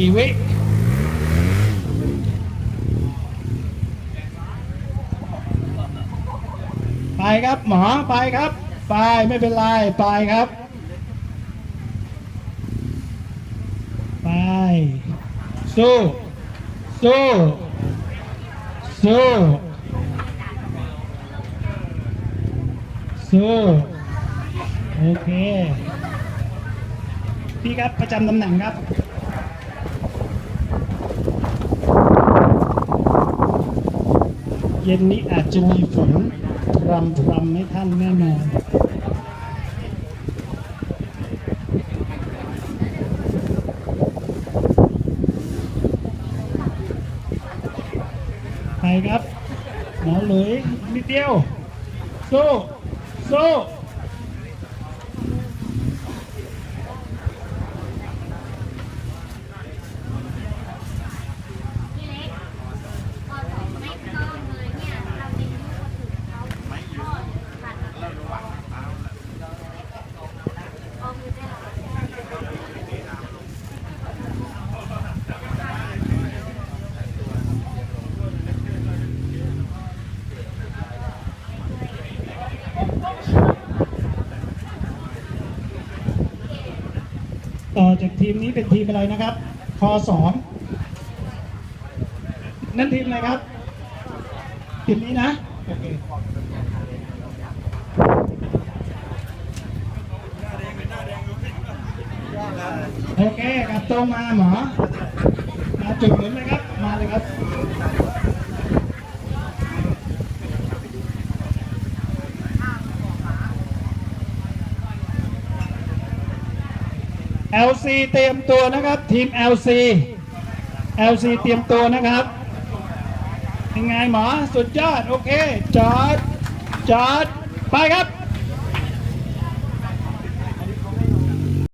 กี่วิไปครับหมอไปครับ ไปไม่เป็นไรไปครับ ไป สู้สู้สู้สู้โอเค พี่ครับประจำตำแหน่งครับ เย็นนี้อาจจะมีฝนรำรำให้ท่านแน่นอนไปครับหมอหลุยนิดเดียวสู้สู้ พี่เล็กพอสองไม่ต้องเลยเนี่ย เราเป็นลูกก็ถึงเขาพ่อผ่านเอามือได้หรอ ต่อจากทีมนี้เป็นทีมอะไรนะครับคอสองนั่นทีมอะไรครับ ทีมนี้นะ โอเค โอเคกลับตรงมาหมอมาจุดหมุนเลยครับ มาเลยครับ LC เตรียมตัวนะครับทีม LC LC เอลซีเตรียมตัวนะครับเป็นไงหมอ สุดยอด โอเค จอด จอด ไปครับ